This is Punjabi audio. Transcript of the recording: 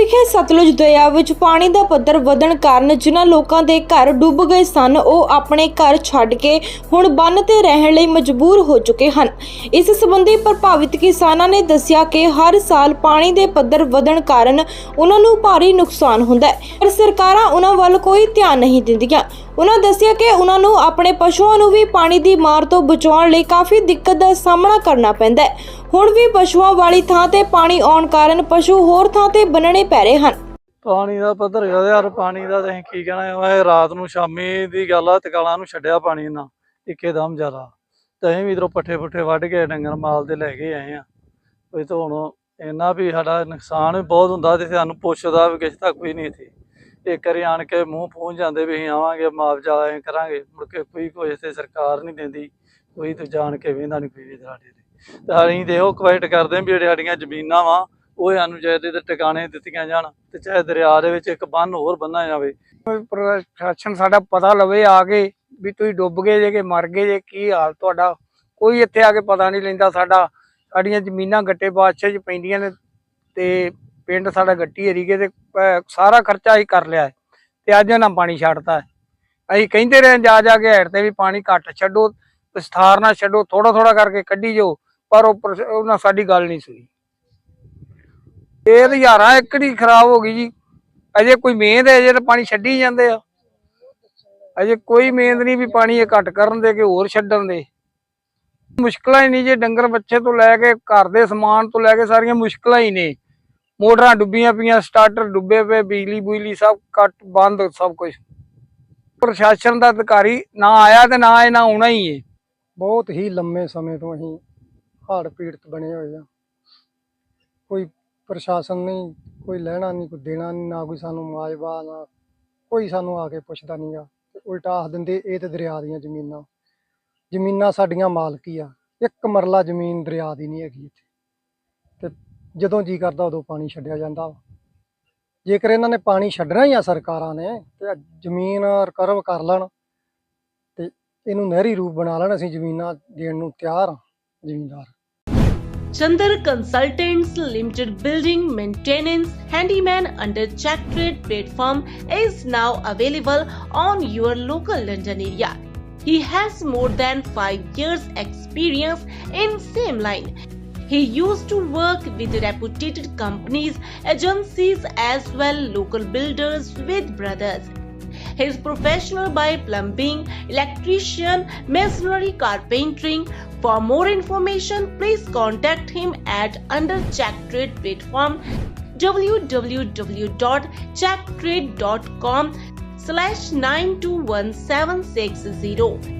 ਵਿਖੇ ਸਤਲੁਜ ਦਰਿਆ ਵਿੱਚ ਪਾਣੀ ਦਾ ਪੱਧਰ ਵਧਣ ਕਾਰਨ ਜਿਨ੍ਹਾਂ ਲੋਕਾਂ ਦੇ ਘਰ ਡੁੱਬ ਗਏ ਸਨ, ਉਹ ਆਪਣੇ ਘਰ ਛੱਡ ਕੇ ਹੁਣ ਬੰਨ ਤੇ ਰਹਿਣ ਲਈ ਮਜਬੂਰ ਹੋ ਚੁੱਕੇ ਹਨ। ਇਸ ਸੰਬੰਧੀ ਪ੍ਰਭਾਵਿਤ ਕਿਸਾਨਾਂ ਨੇ ਦੱਸਿਆ ਕਿ ਹਰ ਸਾਲ ਪਾਣੀ ਦੇ ਪੱਧਰ ਵਧਣ ਕਾਰਨ ਉਹਨਾਂ ਨੂੰ ਭਾਰੀ ਨੁਕਸਾਨ ਹੁੰਦਾ ਹੈ, ਪਰ ਸਰਕਾਰਾਂ ਉਹਨਾਂ ਵੱਲ ਕੋਈ ਧਿਆਨ ਨਹੀਂ ਦਿੰਦੀਆਂ। ਉਹਨਾਂ ਦੱਸਿਆ ਕਿ ਉਹਨਾਂ ਨੂੰ ਆਪਣੇ ਪਸ਼ੂਆਂ ਨੂੰ ਵੀ ਪਾਣੀ ਦੀ ਮਾਰ ਤੋਂ ਬਚਾਉਣ ਲਈ ਕਾਫੀ ਦਿੱਕਤ ਦਾ ਸਾਹਮਣਾ ਕਰਨਾ ਪੈਂਦਾ ਹੈ। ਹੁਣ ਵੀ ਪਸ਼ੂਆਂ ਵਾਲੀ ਥਾਂ ਤੇ ਪਾਣੀ ਆਉਣ ਕਾਰਨ ਪਸ਼ੂ ਹੋਰ ਥਾਂ ਤੇ ਬੰਨਣੇ ਪੈ ਰਹੇ ਹਨ। ਪਾਣੀ ਦਾ ਪੱਧਰ ਹੈਗਾ ਯਾਰ, ਪਾਣੀ ਦਾ ਤਾਂ ਕੀ ਕਹਿਣਾ ਇਹ ਰਾਤ ਨੂੰ ਸ਼ਾਮੀ ਦੀ ਗੱਲ ਆ, ਤਕਾਲਾਂ ਨੂੰ ਛੱਡਿਆ ਪਾਣੀ ਨਾ, ਇੱਕੇਦਮ ਜ਼ਿਆਦਾ। ਤੇ ਅਸੀਂ ਵੀ ਇਧਰੋਂ ਪੱਠੇ ਪੁੱਠੇ ਵੱਢ ਕੇ ਡੰਗਰ ਮਾਲ ਤੇ ਲੈ ਕੇ ਆਏ ਆ ਕੋਈ ਤਾਂ ਹੁਣ ਇੰਨਾ ਵੀ ਸਾਡਾ ਨੁਕਸਾਨ ਵੀ ਬਹੁਤ ਹੁੰਦਾ ਤੇ ਸਾਨੂੰ ਪੁੱਛਦਾ ਵੀ ਕਿਸੇ ਤੱਕ ਕੋਈ ਨਹੀਂ ਇੱਥੇ। ਇੱਕ ਵਾਰੀ ਆਣ ਕੇ ਮੂੰਹ ਪਹੁੰਚ ਜਾਂਦੇ ਵੀ ਅਸੀਂ ਆਵਾਂਗੇ, ਮੁਆਵਜ਼ਾ ਐਂ ਕਰਾਂਗੇ। ਮੁੜ ਕੇ ਕੋਈ ਕੋਈ ਇੱਥੇ ਸਰਕਾਰ ਨਹੀਂ ਦਿੰਦੀ, ਕੋਈ ਤੇ ਜਾਣ ਕੇ ਵੇਂਦਾ ਨਹੀਂ ਕੋਈ ਸਾਡੇ ਤੇ। ਤੇ ਅਸੀਂ ਤੇ ਉਹ ਕੁਆਇਟ ਕਰਦੇ ਹਾਂ ਵੀ ਜਿਹੜੇ ਸਾਡੀਆਂ ਜ਼ਮੀਨਾਂ ਵਾ, ਉਹ ਸਾਨੂੰ ਚਾਹੀਦੇ ਤੇ ਟਿਕਾਣੇ ਦਿੱਤੀਆਂ ਜਾਣ ਤੇ ਚਾਹੇ ਦਰਿਆ ਦੇ ਵਿੱਚ ਇੱਕ ਬੰਨ ਹੋਰ ਬੰਨਾ ਜਾਵੇ। ਪ੍ਰਸ਼ਾਸਨ ਸਾਡਾ ਪਤਾ ਲਵੇ ਆ ਕੇ ਵੀ ਤੁਸੀਂ ਡੁੱਬ ਗਏ ਜੇ ਕਿ ਮਰ ਗਏ ਜੇ, ਕੀ ਹਾਲ ਤੁਹਾਡਾ? ਕੋਈ ਇੱਥੇ ਆ ਕੇ ਪਤਾ ਨਹੀਂ ਲੈਂਦਾ ਸਾਡਾ। ਸਾਡੀਆਂ ਜ਼ਮੀਨਾਂ ਗੱਟੇ ਬਾਦਸ਼ਾਹ 'ਚ ਪੈਂਦੀਆਂ ਨੇ ਤੇ ਪਿੰਡ ਸਾਡਾ ਗੱਟੀ ਏਰੀਏ ਤੇ ਸਾਰਾ ਖਰਚਾ ਅਸੀਂ ਕਰ ਲਿਆ ਤੇ ਅੱਜ ਇਹਨਾਂ ਪਾਣੀ ਛੱਡਤਾ ਅਸੀਂ ਕਹਿੰਦੇ ਰਹੇ ਜਾ ਜਾ ਕੇ ਹੈਡ ਤੇ ਵੀ ਪਾਣੀ ਘੱਟ ਛੱਡੋ, ਵਿਸਥਾਰ ਨਾ ਛੱਡੋ ਥੋੜਾ ਥੋੜਾ ਕਰਕੇ ਕੱਢੀ ਜਾਓ, ਪਰ ਉਹ ਉਹਨਾਂ ਸਾਡੀ ਗੱਲ ਨਹੀਂ ਸੁਣੀ। ਇਹ ਤਾਂ ਹਜ਼ਾਰਾਂ ਏਕੜ ਖਰਾਬ ਹੋ ਗਈ ਜੀ। ਅਜੇ ਕੋਈ ਮਿਹਨਤ ਹੈ ਜੇ ਤਾਂ ਪਾਣੀ ਛੱਡੀ ਜਾਂਦੇ ਆ। ਅਜੇ ਕੋਈ ਮਿਹਨਤ ਨਹੀਂ ਵੀ ਪਾਣੀ ਇਹ ਘੱਟ ਕਰਨ ਦੇ ਕਿ ਹੋਰ ਛੱਡਣ ਦੇ। ਮੁਸ਼ਕਲਾਂ ਹੀ ਨਹੀਂ ਜੇ ਡੰਗਰ ਬੱਚੇ ਤੋਂ ਲੈ ਕੇ ਘਰ ਦੇ ਸਮਾਨ ਤੋਂ ਲੈ ਕੇ ਸਾਰੀਆਂ ਮੁਸ਼ਕਲਾਂ ਹੀ ਨੇ। ਮੋਟਰਾਂ ਡੁੱਬੀਆਂ ਪਈਆਂ ਸਟਾਰਟਰ ਡੁੱਬੇ ਪਏ, ਬਿਜਲੀ ਬੁਜਲੀ ਸਭ ਕੱਟ ਬੰਦ ਸਭ ਕੁਝ ਪ੍ਰਸ਼ਾਸਨ ਦਾ ਅਧਿਕਾਰੀ ਨਾ ਆਇਆ ਤੇ ਨਾ ਇਹ ਨਾ ਆਉਣਾ ਹੀ ਹੈ। ਬਹੁਤ ਹੀ ਲੰਮੇ ਸਮੇਂ ਤੋਂ ਅਸੀਂ ਹੜ੍ਹ ਪੀੜਤ ਬਣੇ ਹੋਏ ਆ ਕੋਈ ਪ੍ਰਸ਼ਾਸਨ ਨਹੀਂ, ਕੋਈ ਲੈਣਾ ਨਹੀਂ, ਕੋਈ ਦੇਣਾ ਨਹੀਂ, ਨਾ ਕੋਈ ਸਾਨੂੰ ਮੁਆਵਜ਼ਾ, ਨਾ ਕੋਈ ਸਾਨੂੰ ਆ ਕੇ ਪੁੱਛਦਾ ਨਹੀਂਗਾ ਤੇ ਉਲਟਾ ਆਖ ਦਿੰਦੇ, ਇਹ ਤੇ ਦਰਿਆ ਦੀਆਂ ਜ਼ਮੀਨਾਂ। ਜ਼ਮੀਨਾਂ ਸਾਡੀਆਂ ਮਾਲਕੀ ਆ। ਇੱਕ ਮਰਲਾ ਜ਼ਮੀਨ ਦਰਿਆ ਦੀ ਨਹੀਂ ਹੈਗੀ ਇੱਥੇ। ਜਦੋਂ ਜੀ ਕਰਦਾ ਉਦੋਂ ਪਾਣੀ ਛੱਡਿਆ ਜਾਂਦਾ ਵਾ। ਜੇਕਰ ਇਹਨਾਂ ਨੇ ਪਾਣੀ ਛੱਡਣਾ ਹੀ ਆ ਸਰਕਾਰਾਂ ਨੇ ਤੇ ਜ਼ਮੀਨ ਰਿਕਵਰ ਕਰ ਲੈਣ ਤੇ ਇਹਨੂੰ ਨਹਿਰੀ ਰੂਪ ਬਣਾ ਲੈਣ ਅਸੀਂ ਜ਼ਮੀਨਾਂ ਦੇਣ ਨੂੰ ਤਿਆਰ ਹਾਂ ਜ਼ਿਮੀਂਦਾਰ Chandar Consultants Limited building maintenance handyman under check trade platform is now available on your local London area. He has more than 5 years experience in same line. He used to work with reputed companies, agencies as well local builders with brothers. He is professional by plumbing, electrician, masonry, carpentering. For more information, please contact him at under Check Trade platform www.checktrade.com slash 921760.